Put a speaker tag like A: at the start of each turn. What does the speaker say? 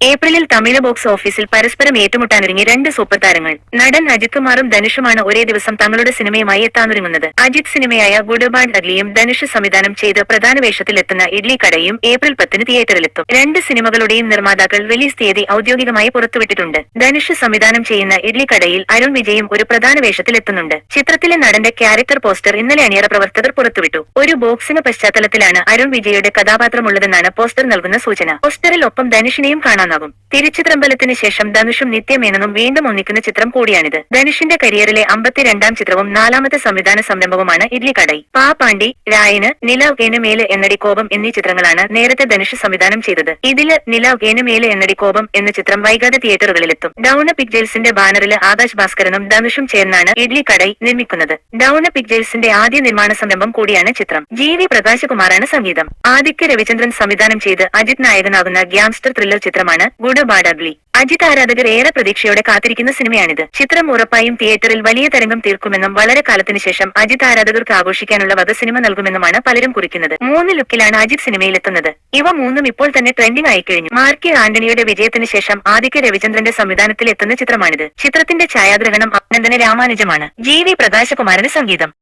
A: ഏപ്രിലിൽ തമിഴ് ബോക്സ് ഓഫീസിൽ പരസ്പരം ഏറ്റുമുട്ടാനൊരുങ്ങി രണ്ട് സൂപ്പർ താരങ്ങൾ. നടൻ അജിത് കുമാറും ധനുഷുമാണ് ഒരേ ദിവസം തങ്ങളുടെ സിനിമയുമായി എത്താനൊരുങ്ങുന്നത്. അജിത് സിനിമയായ ഗുഡ്ബാഡ് അഗ്ലിയും ധനുഷ് സംവിധാനം ചെയ്ത് പ്രധാന വേഷത്തിലെത്തുന്ന ഇഡ്ലി കടയും ഏപ്രിൽ പത്തിന് തിയേറ്ററിലെത്തും. രണ്ട് സിനിമകളുടെയും നിർമ്മാതാക്കൾ റിലീസ് തീയതി ഔദ്യോഗികമായി പുറത്തുവിട്ടിട്ടുണ്ട്. ധനുഷ് സംവിധാനം ചെയ്യുന്ന ഇഡ്ലി കടയിൽ അരുൺ വിജയും ഒരു പ്രധാന വേഷത്തിലെത്തുന്നുണ്ട്. ചിത്രത്തിലെ നടന്റെ ക്യാരക്ടർ പോസ്റ്റർ ഇന്നലെ അണിയറ പ്രവർത്തകർ പുറത്തുവിട്ടു. ഒരു ബോക്സിന് പശ്ചാത്തലത്തിലാണ് അരുൺ വിജയുടെ കഥാപാത്രമുള്ളതെന്നാണ് പോസ്റ്റർ നൽകുന്ന സൂചന. പോസ്റ്ററിൽ ഒപ്പം ധനുഷിനെയും കാണാനാകും. തിരുച്ചിത്രമ്പലത്തിന് ശേഷം ധനുഷും നിത്യമേനനും വീണ്ടും ഒന്നിക്കുന്ന ചിത്രം കൂടിയാണിത്. ധനുഷിന്റെ കരിയറിലെ അമ്പത്തിരണ്ടാം ചിത്രവും നാലാമത്തെ സംവിധാന സംരംഭവുമാണ് ഇഡ്ലി കടൈ പാണ്ഡി രായന് നിലവ് ഏനുമേൽ എന്നടി കോപം എന്നീ ചിത്രങ്ങളാണ് നേരത്തെ ധനുഷ് സംവിധാനം ചെയ്തത്. ഇതിൽ നിലവ് ഏനുമേൽ എന്നടി കോപം എന്ന ചിത്രം വൈകാതെ തിയേറ്ററുകളിലെത്തും. ഡൌണ പിക്ചേഴ്സിന്റെ ബാനറിൽ ആകാശ് ഭാസ്കരനും ധനുഷും ചേർന്നാണ് ഇഡ്ലി കടൈ നിർമ്മിക്കുന്നത് ഡൌണ പിക്ചേഴ്സിന്റെ ആദ്യ നിർമ്മാണ സംരംഭം കൂടിയാണ് ചിത്രം. ജി വി പ്രകാശകുമാറാണ് സംഗീതം. ആദിത്യ രവിചന്ദ്രൻ സംവിധാനം ചെയ്ത് അജിത് നായകനാകുന്ന ഗ്യാങ്സ്റ്റർ ത്രില്ലർ ചിത്രമാണ് ഗുഡ് ബാഡഗ്ലി അജിത് ആരാധകർ ഏറെ പ്രതീക്ഷയോടെ കാത്തിരിക്കുന്ന സിനിമയാണിത്. ചിത്രം ഉറപ്പായും തിയേറ്ററിൽ വലിയ തരംഗം തീർക്കുമെന്നും വളരെ കാലത്തിന് ശേഷം അജിത് ആരാധകർക്ക് ആഘോഷിക്കാനുള്ള വധ സിനിമ നൽകുമെന്നുമാണ് പലരും കുറിക്കുന്നത്. മൂന്ന് ലുക്കിലാണ് അജിത് സിനിമയിലെത്തുന്നത്. ഇവ മൂന്നും ഇപ്പോൾ തന്നെ ട്രെൻഡിംഗ് ആയിക്കഴിഞ്ഞു. മാർക്കി ആന്റണിയുടെ വിജയത്തിന് ശേഷം ആദിത്യ രവിചന്ദ്രന്റെ സംവിധാനത്തിൽ എത്തുന്ന ചിത്രമാണിത്. ചിത്രത്തിന്റെ ഛായാഗ്രഹണം അഭിനന്ദന രാമാനുജമാണ്. ജി വി പ്രകാശകുമാരന് സംഗീതം.